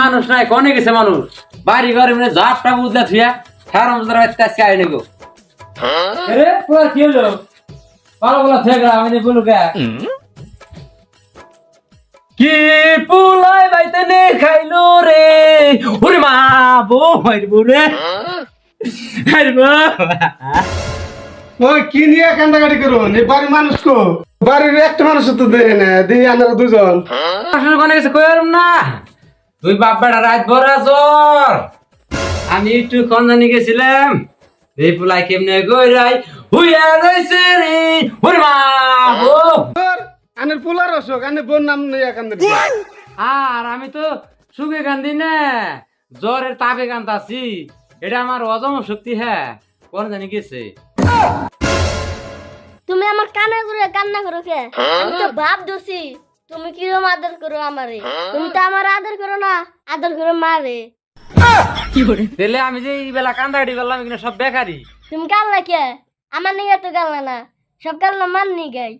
মানুষ নাই কনে গেছে মানুষ। বাড়ি ঘরে মানে ঝাপটা বুঝলা থুয়া সারা মজার বাচ্চা আজকে নেগো আরে পুরা কি হলো? ভালো বলা থেকে আমি বলু কে কি পুলাই বাইতে নে খাইলো রে? ওরে মা বো মারবো রে। মারবো। ওই কি নিয়ে কান্দাকাটি করুন এই বাড়ির মানুষ কো? বাড়ির একটা মানুষ তো দেয় না দিয়ে আনারা দুজন। আসলে কোনে গেছে কইরম না? তুই বাপ বেটা রাত ভরা জ্বর। আমি একটু কন্দানি গেছিলাম। এই পুলাই কেমনে গইরাই? হুইয়া রইছে রে। ওরে মা বো তোর আনের পোলার অসুখ আনের বোন নাম নিয়ে আর আমি তো সুখে কান্দি না। জ্বরের তাপে কান্দাছি। এটা আমার অজম শক্তি হ্যাঁ কোন জানি গেছে। তুমি আমার কানে করে কান্না করো কে? আমি তো ভাব দোষী। তুমি কি রকম আদর করো আমারে? তুমি তো আমার আদর করো না আদর করো মারে। দিলে আমি যে এই বেলা কান্দাড়ি বললাম এখানে সব বেকারি। তুমি কাল্লা কে? আমার নিয়ে তো কাল্লা না সব কাল্লা মান নি গাই।